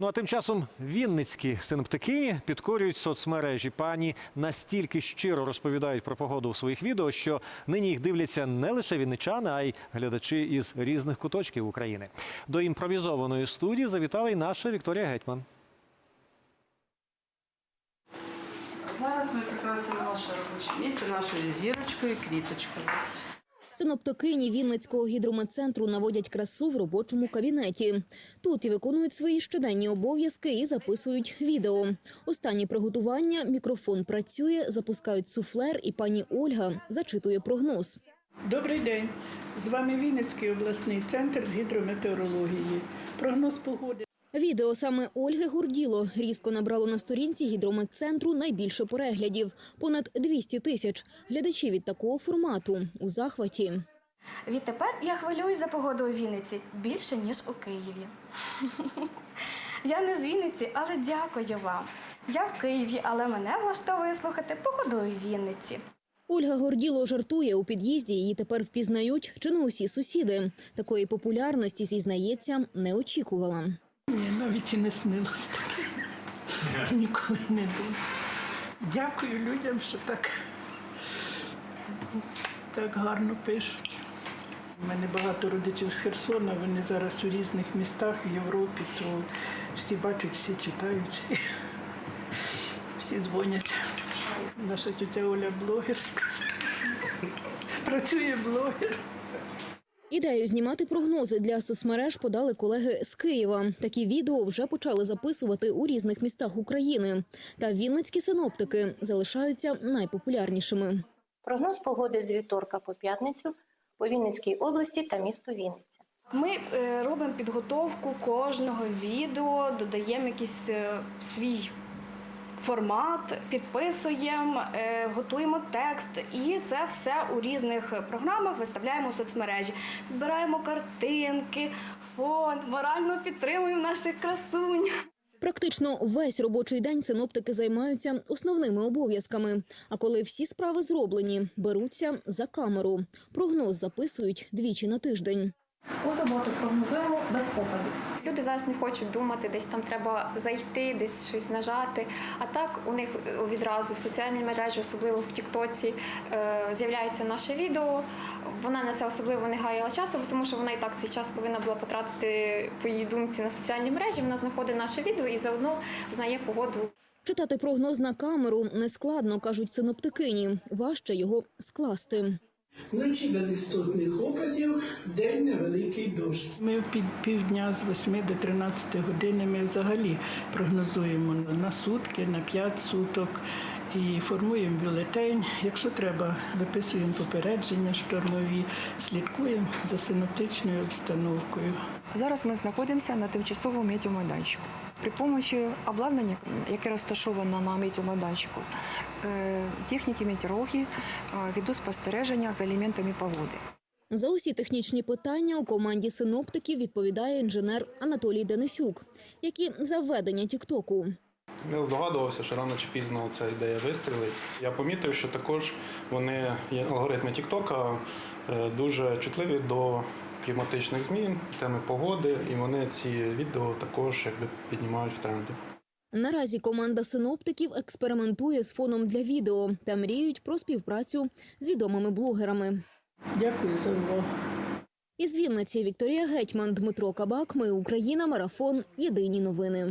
Ну а тим часом вінницькі синоптикині підкорюють соцмережі. Пані настільки щиро розповідають про погоду у своїх відео, що нині їх дивляться не лише вінничани, а й глядачі із різних куточків України. До імпровізованої студії завітала й наша Вікторія Гетьман. Зараз ми прикрасимо наше робоче місце нашою зірочкою, квіточкою. Синоптикині Вінницького гідрометцентру наводять красу в робочому кабінеті. Тут і виконують свої щоденні обов'язки і записують відео. Останні приготування, мікрофон працює, запускають суфлер, і пані Ольга зачитує прогноз. Добрий день. З вами Вінницький обласний центр з гідрометеорології. Прогноз погоди. Відео саме Ольги Горділо різко набрало на сторінці гідрометцентру найбільше переглядів – понад 200 тисяч. Глядачі від такого формату у захваті. Відтепер я хвилююсь за погоду у Вінниці більше, ніж у Києві. Я не з Вінниці, але дякую вам. Я в Києві, але мене влаштовує слухати погоду у Вінниці. Ольга Горділо жартує у під'їзді. Її тепер впізнають чи не усі сусіди. Такої популярності зізнається, не очікувала. Навіть і не снилось таке. Ніколи не було. Дякую людям, що так, так гарно пишуть. У мене багато родичів з Херсона, вони зараз у різних містах в Європі, то всі бачать, всі читають, всі, всі дзвонять. Наша тетя Оля блогер сказала. Працює блогер. Ідею знімати прогнози для соцмереж подали колеги з Києва. Такі відео вже почали записувати у різних містах України. Та вінницькі синоптики залишаються найпопулярнішими. Прогноз погоди з вівторка по п'ятницю по Вінницькій області та місту Вінниця. Ми е, робимо підготовку кожного відео, додаємо якийсь е, свій формат, підписуємо, е, готуємо текст, і це все у різних програмах виставляємо у соцмережі. Підбираємо картинки, фон, морально підтримуємо наших красунь. Практично весь робочий день синоптики займаються основними обов'язками. А коли всі справи зроблені, беруться за камеру. Прогноз записують двічі на тиждень. У суботу прогнозуємо без опадів. Люди зараз не хочуть думати, десь там треба зайти, десь щось нажати. А так у них відразу в соціальній мережі, особливо в Тіктоці, е, з'являється наше відео. Вона на це особливо не гаяла часу, тому що вона і так цей час повинна була потратити по її думці на соціальні мережі. Вона знаходить наше відео і заодно знає погоду Читати прогноз на камеру нескладно, кажуть синоптикині. Важче його скласти. Вночі без істотних опадів, день невеликий дощ. Ми під півдня з 8 до 13 години ми взагалі прогнозуємо на сутки, на 5 суток і формуємо бюлетень. Якщо треба, виписуємо попередження штормові, слідкуємо за синоптичною обстановкою. Зараз ми знаходимося на тимчасовому метеомайданчику. При допомогі обладнання, яке розташоване на метеомайданчику, е, техніки метеорологи е, ведуть спостереження за елементами погоди. За усі технічні питання у команді синоптиків відповідає інженер Анатолій Денисюк, як і за введення Тіктоку. Я здогадувався, що рано чи пізно ця ідея вистрілить. Я помітив, що також вони, є алгоритми Тіктока, е, дуже чутливі до кліматичних змін, теми погоди, і вони ці відео також якби піднімають в тренди. Наразі команда синоптиків експериментує з фоном для відео та мріють про співпрацю з відомими блогерами. Дякую за увагу. Із Вінниці Вікторія Гетьман, Дмитро Кабак. Ми Україна. Марафон. Єдині новини.